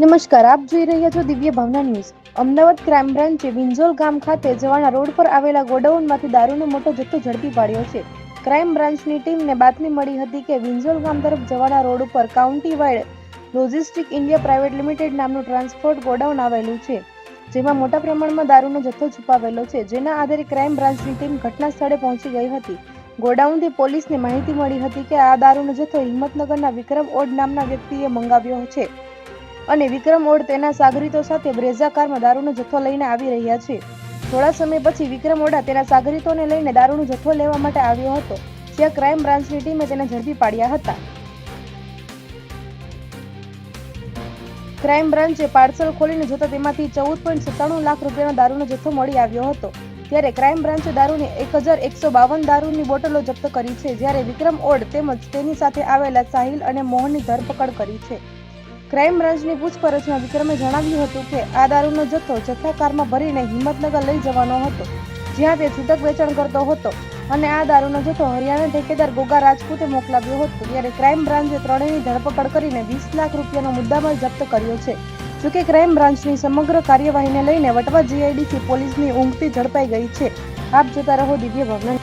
નમસ્કાર, આપ જોઈ રહ્યા છો દિવ્ય ભાવના ન્યૂઝ. અમદાવાદ ક્રાઇમ બ્રાન્ચે વિંજોલ ગામ ખાતે જવાના રોડ પર આવેલા ગોડાઉનમાંથી દારૂનો મોટો જથ્થો ઝડપી પાડ્યો છે. ક્રાઇમ બ્રાન્ચની ટીમને બાતમી મળી હતી કે વિંજોલ ગામ તરફ જવાના રોડ ઉપર county wide logistic India private limited નામનું ટ્રાન્સપોર્ટ ગોડાઉન આવેલું છે, જેમાં મોટા પ્રમાણમાં દારૂનો જથ્થો છુપાવેલો છે. જેના આધારે ક્રાઇમ બ્રાન્ચની ટીમ ઘટના સ્થળે પહોંચી ગઈ હતી. ગોડાઉનથી પોલીસને માહિતી મળી હતી કે આ દારૂનો જથ્થો હિંમતનગરના વિક્રમ ઓડ નામના વ્યક્તિએ મંગાવ્યો છે. અને વિક્રમ ઓડ તેના સાગરીતો સાથે બ્રેઝા કારમાં દારૂનો જથ્થો લઈને આવી રહ્યા છે. થોડા સમય પછી વિક્રમ ઓડા તેના સાગરીતોને લઈને દારૂનો જથ્થો લેવા માટે આવ્યો હતો, જ્યાં ક્રાઇમ બ્રાન્ચની ટીમે તેને ઝડપી પાડ્યા હતા. ક્રાઇમ બ્રાન્ચે પાર્સલ ખોલીને જોતા તેમાંથી ચૌદ પોઈન્ટ સત્તાણું લાખ રૂપિયાનો દારૂનો જથ્થો મળી આવ્યો હતો, ત્યારે ક્રાઇમ બ્રાન્ચે દારૂની એક હજાર એકસો બાવન દારૂની બોટલો જપ્ત કરી છે, જ્યારે વિક્રમ ઓડ તેમજ તેની સાથે આવેલા સાહિલ અને મોહનની ધરપકડ કરી છે. ક્રાઇમ બ્રાન્ચની પૂછપરછમાં વિક્રમે જણાવ્યું હતું કે આ દારૂનો જથ્થો જથ્થા કારમાં ભરીને હિંમતનગર લઈ જવાનો હતો, જ્યાં તે છૂટક વેચાણ કરતો હતો અને આ દારૂનો જથ્થો હરિયાણા ઠેકેદાર ગોગા રાજપૂતે મોકલાવ્યો હતો. ત્યારે ક્રાઇમ બ્રાન્ચે ત્રણેયની ધરપકડ કરીને વીસ લાખ રૂપિયાનો મુદ્દામાલ જપ્ત કર્યો છે. જોકે ક્રાઇમ બ્રાન્ચની સમગ્ર કાર્યવાહીને લઈને વટવા જીઆઈડીસી પોલીસની ઊંઘતી ઝડપાઈ ગઈ છે. આપ જોતા રહો દિવ્ય ભવન.